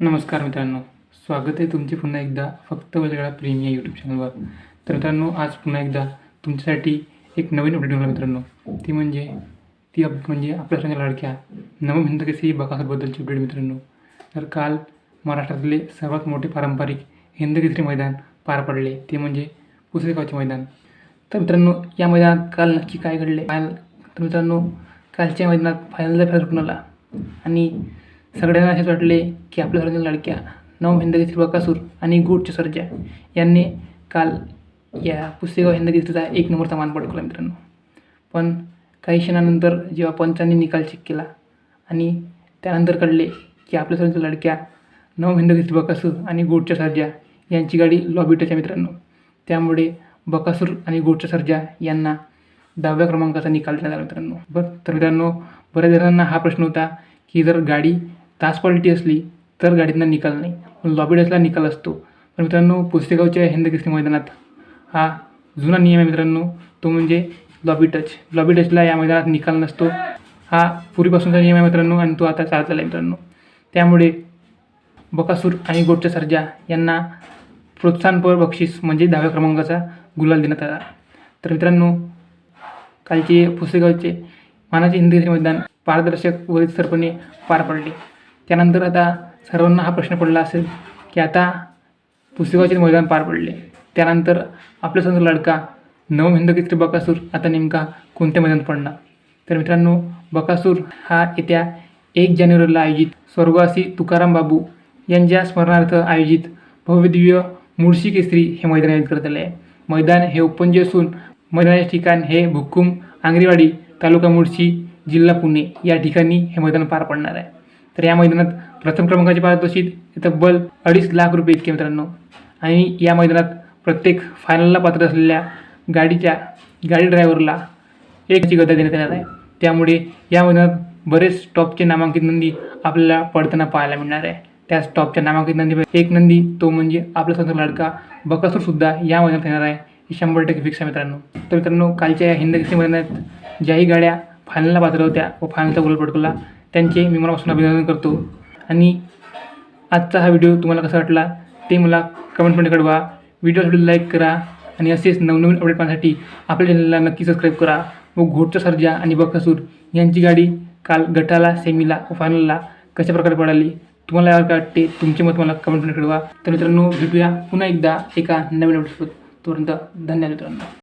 नमस्कार मित्रांनो स्वागत आहे तुमचे पुन्हा एकदा फक्त वेगळा प्रेमी या यूट्यूब चॅनलवर तर मित्रांनो आज पुन्हा एकदा तुमच्यासाठी एक नवीन अपडेट घेऊन मित्रांनो. ती म्हणजे ती अप म्हणजे आपल्या सगळ्या लाडक्या नवम हिंद केसरी बकासूरबद्दलची अपडेट मित्रांनो. तर काल महाराष्ट्रातले सर्वात मोठे पारंपरिक हिंद केसरी मैदान पार पडले. ते म्हणजे पुसेगावचे मैदान. तर मित्रांनो या मैदानात काल नक्की काय घडले? फायनल तर मित्रांनो कालच्या मैदानात फायनलचा फेर सुटून आला आणि सगळ्यांना असेच वाटले की आपल्या सर्वांच्या लाडक्या नव हिंदकेसरी बकासूर आणि गुडच्या सर्जा यांनी काल या पुसेगाव हिंदकेसरीचा एक नंबरचा मान पडकला मित्रांनो. पण काही क्षणानंतर जेव्हा पंचांनी निकाल चेक केला आणि त्यानंतर कळले की आपल्या सर्वांच्या लाडक्या नव हिंदकेसरी बकासूर आणि गोडच्या सर्जा यांची गाडी लॉबी मित्रांनो. त्यामुळे बकासूर आणि गोडच्या सर्जा यांना दहाव्या क्रमांकाचा निकाल देण्यात आला मित्रांनो. बरं तर मित्रांनो बऱ्याच जणांना हा प्रश्न होता की जर गाडी तास पलटी असली तर गाडीतनं निकाल नाही. पण लॉबी टचला निकाल असतो. पण मित्रांनो पुसेगावच्या हिंदकेसरी मैदानात हा जुना नियम आहे मित्रांनो तो म्हणजे लॉबी टच लॉबी टचला या मैदानात निकाल नसतो. हा पूर्वीपासूनचा नियम आहे मित्रांनो आणि तो आता चालत आला आहे मित्रांनो. त्यामुळे बकासूर आणि गोटच्या सर्जा यांना प्रोत्साहनपर बक्षीस म्हणजे दहाव्या क्रमांकाचा गुलाल देण्यात आला. तर मित्रांनो कालचे पुसेगावचे मानाचे हिंदी मैदान पारदर्शक व सरपणे पार पडले. त्यानंतर आता सर्वांना हा प्रश्न पडला असेल की आता पुस्तकाचे मैदान पार पडले. त्यानंतर आपल्या समजा लडका नवम हिंदकेसरी बकासूर आता नेमका कोणत्या मैदानात पडणार? तर मित्रांनो बकासूर हा येत्या एक जानेवारीला आयोजित स्वर्गवासी तुकाराम बाबू यांच्या स्मरणार्थ आयोजित भव्यदिव्य मुळशी केसरी हे मैदान आयोजित करण्यात आले आहे. मैदान हे ओपनचे असून मैदानाचे ठिकाण हे भुक्कुम आंगरेवाडी तालुका मुळशी जिल्हा पुणे या ठिकाणी हे मैदान पार पडणार आहे. तर या मैदानात प्रथम क्रमांकाचे पारितोषिक तब्बल अडीच लाख रुपये इतके मित्रांनो. आणि या मैदानात प्रत्येक फायनलला पात्र असलेल्या गाडीच्या गाडी ड्रायव्हरला एकची गदा देण्यात येणार आहे. त्यामुळे या मैदानात बरेच टॉपचे नामांकित नंदी आपल्याला पडताना पाहायला मिळणार आहे. त्याच टॉपच्या नामांकित नंदी एक नंदी तो म्हणजे आपला स्वतः लडका बकासूरसुद्धा या मैदानात येणार आहे. हे शंभर टक्के फिक्स आहे मित्रांनो. तर मित्रांनो कालच्या या हिंद मैदानात ज्याही गाड्या फायनलला पात्र होत्या व फायनलचा गोल पटकवला त्यांचे मी मनापासून अभिनंदन करतो. आणि आजचा हा व्हिडिओ तुम्हाला कसा वाटला ते मला कमेंटमध्ये कळवा. व्हिडिओसाठी लाईक करा आणि असेच नवनवीन अपडेट पाहण्यासाठी आपल्या चॅनलला नक्की सबस्क्राईब करा. व घोटचा सर्जा आणि बखसूर यांची गाडी काल गटाला सेमीला व फायनलला कशाप्रकारे पडाली तुम्हाला काय वाटते? तुमचे मत मला कमेंटमध्ये कळवा. तर मित्रांनो भेटूया पुन्हा एकदा एका नवीन अपडेटसोबत तोपर्यंत धन्यवाद मित्रांनो.